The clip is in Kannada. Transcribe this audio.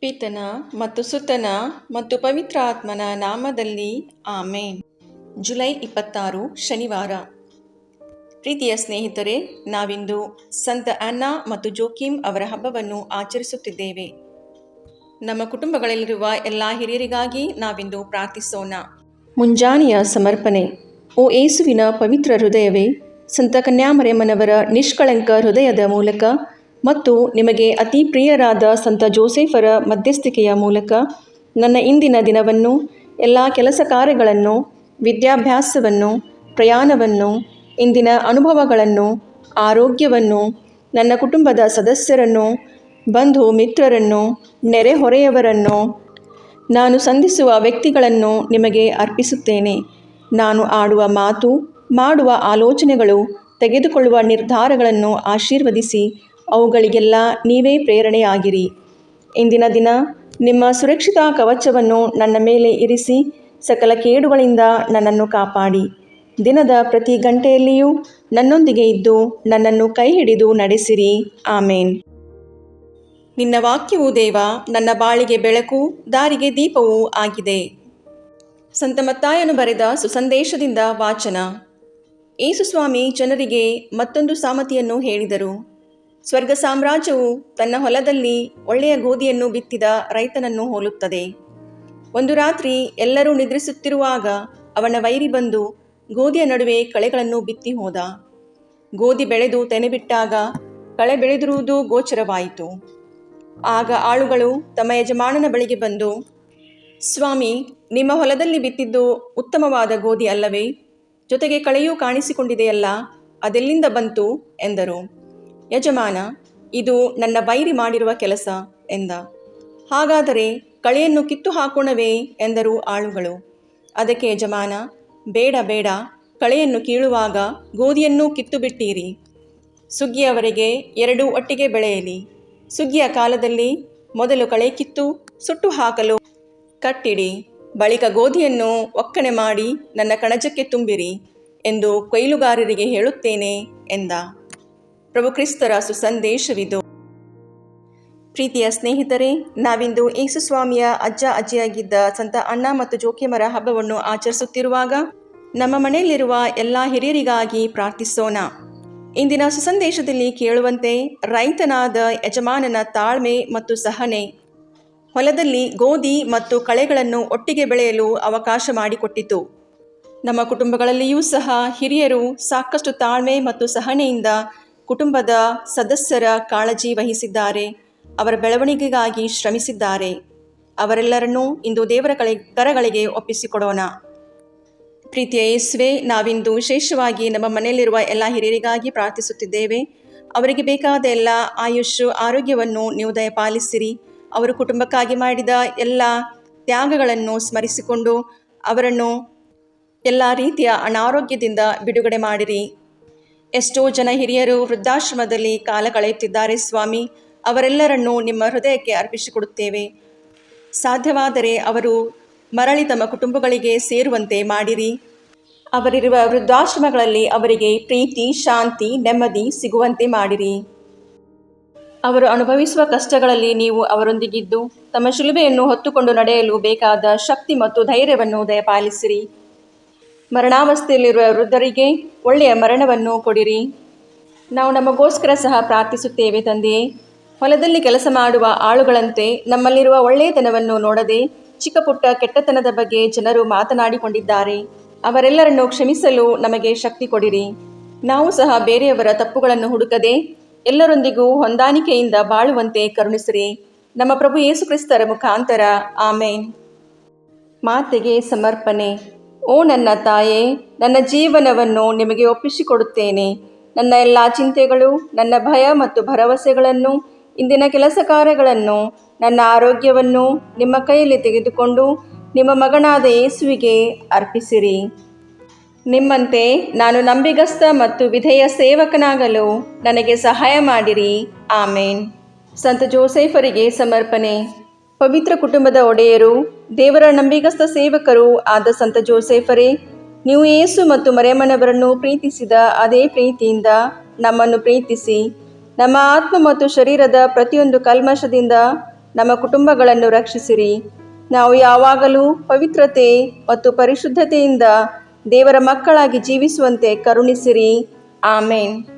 ಪಿತನ ಮತ್ತು ಸುತನ ಮತ್ತು ಪವಿತ್ರ ಆತ್ಮನ ನಾಮದಲ್ಲಿ ಆಮೇನ್. ಜುಲೈ ಇಪ್ಪತ್ತಾರು, ಶನಿವಾರ. ಪ್ರೀತಿಯ ಸ್ನೇಹಿತರೆ, ನಾವಿಂದು ಸಂತ ಅನ್ನಾ ಮತ್ತು ಜೋಕಿಮ್ ಅವರ ಹಬ್ಬವನ್ನು ಆಚರಿಸುತ್ತಿದ್ದೇವೆ. ನಮ್ಮ ಕುಟುಂಬಗಳಲ್ಲಿರುವ ಎಲ್ಲ ಹಿರಿಯರಿಗಾಗಿ ನಾವಿಂದು ಪ್ರಾರ್ಥಿಸೋಣ. ಮುಂಜಾನೆಯ ಸಮರ್ಪಣೆ. ಓ ಏಸುವಿನ ಪವಿತ್ರ ಹೃದಯವೇ, ಸಂತ ಕನ್ಯಾಮರೆಮ್ಮನವರ ನಿಷ್ಕಳಂಕ ಹೃದಯದ ಮೂಲಕ ಮತ್ತು ನಿಮಗೆ ಅತಿ ಪ್ರಿಯರಾದ ಸಂತ ಜೋಸೆಫರ ಮಧ್ಯಸ್ಥಿಕೆಯ ಮೂಲಕ ನನ್ನ ಇಂದಿನ ದಿನವನ್ನು, ಎಲ್ಲ ಕೆಲಸ ಕಾರ್ಯಗಳನ್ನು, ವಿದ್ಯಾಭ್ಯಾಸವನ್ನು, ಪ್ರಯಾಣವನ್ನು, ಇಂದಿನ ಅನುಭವಗಳನ್ನು, ಆರೋಗ್ಯವನ್ನು, ನನ್ನ ಕುಟುಂಬದ ಸದಸ್ಯರನ್ನು, ಬಂಧು ಮಿತ್ರರನ್ನು, ನೆರೆಹೊರೆಯವರನ್ನು, ನಾನು ಸಂಧಿಸುವ ವ್ಯಕ್ತಿಗಳನ್ನು ನಿಮಗೆ ಅರ್ಪಿಸುತ್ತೇನೆ. ನಾನು ಆಡುವ ಮಾತು, ಮಾಡುವ ಆಲೋಚನೆಗಳು, ತೆಗೆದುಕೊಳ್ಳುವ ನಿರ್ಧಾರಗಳನ್ನು ಆಶೀರ್ವದಿಸಿ. ಅವುಗಳಿಗೆಲ್ಲ ನೀವೇ ಪ್ರೇರಣೆಯಾಗಿರಿ. ಇಂದಿನ ದಿನ ನಿಮ್ಮ ಸುರಕ್ಷಿತ ಕವಚವನ್ನು ನನ್ನ ಮೇಲೆ ಇರಿಸಿ ಸಕಲ ಕೇಡುಗಳಿಂದ ನನ್ನನ್ನು ಕಾಪಾಡಿ. ದಿನದ ಪ್ರತಿ ಗಂಟೆಯಲ್ಲಿಯೂ ನನ್ನೊಂದಿಗೆ ಇದ್ದು ನನ್ನನ್ನು ಕೈ ಹಿಡಿದು ನಡೆಸಿರಿ. ಆಮೇನ್. ನಿನ್ನ ವಾಕ್ಯವು ದೇವ, ನನ್ನ ಬಾಳಿಗೆ ಬೆಳಕು, ದಾರಿಗೆ ದೀಪವೂ ಆಗಿದೆ. ಸಂತ ಮತ್ತಾಯನು ಬರೆದ ಸುಸಂದೇಶದಿಂದ ವಾಚನ. ಏಸುಸ್ವಾಮಿ ಜನರಿಗೆ ಮತ್ತೊಂದು ಸಾಮತಿಯನ್ನು ಹೇಳಿದರು. ಸ್ವರ್ಗ ಸಾಮ್ರಾಜ್ಯವು ತನ್ನ ಹೊಲದಲ್ಲಿ ಒಳ್ಳೆಯ ಗೋಧಿಯನ್ನು ಬಿತ್ತಿದ ರೈತನನ್ನು ಹೋಲುತ್ತದೆ. ಒಂದು ರಾತ್ರಿ ಎಲ್ಲರೂ ನಿದ್ರಿಸುತ್ತಿರುವಾಗ ಅವನ ವೈರಿ ಬಂದು ಗೋಧಿಯ ನಡುವೆ ಕಳೆಗಳನ್ನು ಬಿತ್ತಿ ಹೋದ. ಗೋಧಿ ಬೆಳೆದು ತೆನೆಬಿಟ್ಟಾಗ ಕಳೆ ಬೆಳೆದಿರುವುದು ಗೋಚರವಾಯಿತು. ಆಗ ಆಳುಗಳು ತಮ್ಮ ಯಜಮಾನನ ಬಳಿಗೆ ಬಂದು, ಸ್ವಾಮಿ, ನಿಮ್ಮ ಹೊಲದಲ್ಲಿ ಬಿತ್ತಿದ್ದು ಉತ್ತಮವಾದ ಗೋಧಿ ಅಲ್ಲವೇ? ಜೊತೆಗೆ ಕಳೆಯೂ ಕಾಣಿಸಿಕೊಂಡಿದೆಯಲ್ಲ, ಅದೆಲ್ಲಿಂದ ಬಂತು? ಎಂದರು. ಯಜಮಾನ, ಇದು ನನ್ನ ವೈರಿ ಮಾಡಿರುವ ಕೆಲಸ ಎಂದ. ಹಾಗಾದರೆ ಕಳೆಯನ್ನು ಕಿತ್ತು ಹಾಕೋಣವೇ ಎಂದರು ಆಳುಗಳು. ಅದಕ್ಕೆ ಯಜಮಾನ, ಬೇಡ ಬೇಡ, ಕಳೆಯನ್ನು ಕೀಳುವಾಗ ಗೋಧಿಯನ್ನೂ ಕಿತ್ತು ಬಿಟ್ಟೀರಿ. ಸುಗ್ಗಿಯವರೆಗೆ ಎರಡೂ ಒಟ್ಟಿಗೆ ಬೆಳೆಯಲಿ. ಸುಗ್ಗಿಯ ಕಾಲದಲ್ಲಿ ಮೊದಲು ಕಳೆ ಕಿತ್ತು, ಸುಟ್ಟು ಹಾಕಲು ಕಟ್ಟಿಡಿ. ಬಳಿಕ ಗೋಧಿಯನ್ನು ಒಕ್ಕಣೆ ಮಾಡಿ ನನ್ನ ಕಣಜಕ್ಕೆ ತುಂಬಿರಿ ಎಂದು ಕೊಯ್ಲುಗಾರರಿಗೆ ಹೇಳುತ್ತೇನೆ ಎಂದ. ಪ್ರಭು ಕ್ರಿಸ್ತರ ಸುಸಂದೇಶವಿದು. ಪ್ರೀತಿಯ ಸ್ನೇಹಿತರೆ, ನಾವಿಂದು ಯೇಸುಸ್ವಾಮಿಯ ಅಜ್ಜ ಅಜ್ಜಿಯಾಗಿದ್ದ ಸಂತ ಅಣ್ಣ ಮತ್ತು ಜೋಕಿಮರ ಹಬ್ಬವನ್ನು ಆಚರಿಸುತ್ತಿರುವಾಗ ನಮ್ಮ ಮನೆಯಲ್ಲಿರುವ ಎಲ್ಲ ಹಿರಿಯರಿಗಾಗಿ ಪ್ರಾರ್ಥಿಸೋಣ. ಇಂದಿನ ಸುಸಂದೇಶದಲ್ಲಿ ಕೇಳುವಂತೆ ರೈತನಾದ ಯಜಮಾನನ ತಾಳ್ಮೆ ಮತ್ತು ಸಹನೆ, ಹೊಲದಲ್ಲಿ ಗೋಧಿ ಮತ್ತು ಕಳೆಗಳನ್ನು ಒಟ್ಟಿಗೆ ಬೆಳೆಯಲು ಅವಕಾಶ ಮಾಡಿಕೊಟ್ಟಿತು. ನಮ್ಮ ಕುಟುಂಬಗಳಲ್ಲಿಯೂ ಸಹ ಹಿರಿಯರು ಸಾಕಷ್ಟು ತಾಳ್ಮೆ ಮತ್ತು ಸಹನೆಯಿಂದ ಕುಟುಂಬದ ಸದಸ್ಯರ ಕಾಳಜಿ ವಹಿಸಿದ್ದಾರೆ, ಅವರ ಬೆಳವಣಿಗೆಗಾಗಿ ಶ್ರಮಿಸಿದ್ದಾರೆ. ಅವರೆಲ್ಲರನ್ನೂ ಇಂದು ದೇವರ ಕಳೆ, ಕರಗಳಿಗೆ ಒಪ್ಪಿಸಿಕೊಡೋಣ. ಪ್ರೀತಿಯ ಯೇಸುವೆ, ನಾವಿಂದು ವಿಶೇಷವಾಗಿ ನಮ್ಮ ಮನೆಯಲ್ಲಿರುವ ಎಲ್ಲ ಹಿರಿಯರಿಗಾಗಿ ಪ್ರಾರ್ಥಿಸುತ್ತಿದ್ದೇವೆ. ಅವರಿಗೆ ಬೇಕಾದ ಎಲ್ಲ ಆಯುಷ್, ಆರೋಗ್ಯವನ್ನು ನೀವು ದಯಪಾಲಿಸಿರಿ. ಅವರು ಕುಟುಂಬಕ್ಕಾಗಿ ಮಾಡಿದ ಎಲ್ಲ ತ್ಯಾಗಗಳನ್ನು ಸ್ಮರಿಸಿಕೊಂಡು ಅವರನ್ನು ಎಲ್ಲ ರೀತಿಯ ಅನಾರೋಗ್ಯದಿಂದ ಬಿಡುಗಡೆ ಮಾಡಿರಿ. ಎಷ್ಟೋ ಜನ ಹಿರಿಯರು ವೃದ್ಧಾಶ್ರಮದಲ್ಲಿ ಕಾಲ ಕಳೆಯುತ್ತಿದ್ದಾರೆ ಸ್ವಾಮಿ. ಅವರೆಲ್ಲರನ್ನು ನಿಮ್ಮ ಹೃದಯಕ್ಕೆ ಅರ್ಪಿಸಿಕೊಡುತ್ತೇವೆ. ಸಾಧ್ಯವಾದರೆ ಅವರು ಮರಳಿ ತಮ್ಮ ಕುಟುಂಬಗಳಿಗೆ ಸೇರುವಂತೆ ಮಾಡಿರಿ. ಅವರಿರುವ ವೃದ್ಧಾಶ್ರಮಗಳಲ್ಲಿ ಅವರಿಗೆ ಪ್ರೀತಿ, ಶಾಂತಿ, ನೆಮ್ಮದಿ ಸಿಗುವಂತೆ ಮಾಡಿರಿ. ಅವರು ಅನುಭವಿಸುವ ಕಷ್ಟಗಳಲ್ಲಿ ನೀವು ಅವರೊಂದಿಗಿದ್ದು, ತಮ್ಮ ಶಿಲುಬೆಯನ್ನು ಹೊತ್ತುಕೊಂಡು ನಡೆಯಲು ಬೇಕಾದ ಶಕ್ತಿ ಮತ್ತು ಧೈರ್ಯವನ್ನು ದಯಪಾಲಿಸಿರಿ. ಮರಣಾವಸ್ಥೆಯಲ್ಲಿರುವ ವೃದ್ಧರಿಗೆ ಒಳ್ಳೆಯ ಮರಣವನ್ನು ಕೊಡಿರಿ. ನಾವು ನಮಗೋಸ್ಕರ ಸಹ ಪ್ರಾರ್ಥಿಸುತ್ತೇವೆ ತಂದೆಯೇ ಹೊಲದಲ್ಲಿ ಕೆಲಸ ಮಾಡುವ ಆಳುಗಳಂತೆ ನಮ್ಮಲ್ಲಿರುವ ಒಳ್ಳೆಯತನವನ್ನು ನೋಡದೆ ಚಿಕ್ಕ ಪುಟ್ಟ ಕೆಟ್ಟತನದ ಬಗ್ಗೆ ಜನರು ಮಾತನಾಡಿಕೊಂಡಿದ್ದಾರೆ. ಅವರೆಲ್ಲರನ್ನು ಕ್ಷಮಿಸಲು ನಮಗೆ ಶಕ್ತಿ ಕೊಡಿರಿ. ನಾವು ಸಹ ಬೇರೆಯವರ ತಪ್ಪುಗಳನ್ನು ಹುಡುಕದೆ ಎಲ್ಲರೊಂದಿಗೂ ಹೊಂದಾಣಿಕೆಯಿಂದ ಬಾಳುವಂತೆ ಕರುಣಿಸಿರಿ. ನಮ್ಮ ಪ್ರಭು ಯೇಸುಕ್ರಿಸ್ತರ ಮುಖಾಂತರ. ಆಮೇನ್. ಮಾತೆಗೆ ಸಮರ್ಪಣೆ. ಓ ನನ್ನ ತಾಯೇ, ನನ್ನ ಜೀವನವನ್ನು ನಿಮಗೆ ಒಪ್ಪಿಸಿಕೊಡುತ್ತೇನೆ. ನನ್ನ ಎಲ್ಲ ಚಿಂತೆಗಳು, ನನ್ನ ಭಯ ಮತ್ತು ಭರವಸೆಗಳನ್ನು, ಇಂದಿನ ಕೆಲಸ ಕಾರ್ಯಗಳನ್ನು ನನ್ನ ಆರೋಗ್ಯವನ್ನು ನಿಮ್ಮ ಕೈಯಲ್ಲಿ ತೆಗೆದುಕೊಂಡು ನಿಮ್ಮ ಮಗನಾದ ಯೇಸುವಿಗೆ ಅರ್ಪಿಸಿರಿ. ನಿಮ್ಮಂತೆ ನಾನು ನಂಬಿಗಸ್ತ ಮತ್ತು ವಿಧೇಯ ಸೇವಕನಾಗಲು ನನಗೆ ಸಹಾಯ ಮಾಡಿರಿ. ಆಮೇನ್. ಸಂತ ಜೋಸೆಫರಿಗೆ ಸಮರ್ಪಣೆ. ಪವಿತ್ರ ಕುಟುಂಬದ ಒಡೆಯರು ದೇವರ ನಂಬಿಗಸ್ತ ಸೇವಕರು ಆದ ಸಂತ ಜೋಸೆಫರೇ, ನೀವು ಯೇಸು ಮತ್ತು ಮರೆಯಮ್ಮನವರನ್ನು ಪ್ರೀತಿಸಿದ ಅದೇ ಪ್ರೀತಿಯಿಂದ ನಮ್ಮನ್ನು ಪ್ರೀತಿಸಿ, ನಮ್ಮ ಆತ್ಮ ಮತ್ತು ಶರೀರದ ಪ್ರತಿಯೊಂದು ಕಲ್ಮಶದಿಂದ ನಮ್ಮ ಕುಟುಂಬಗಳನ್ನು ರಕ್ಷಿಸಿರಿ. ನಾವು ಯಾವಾಗಲೂ ಪವಿತ್ರತೆ ಮತ್ತು ಪರಿಶುದ್ಧತೆಯಿಂದ ದೇವರ ಮಕ್ಕಳಾಗಿ ಜೀವಿಸುವಂತೆ ಕರುಣಿಸಿರಿ. ಆಮೇನ್.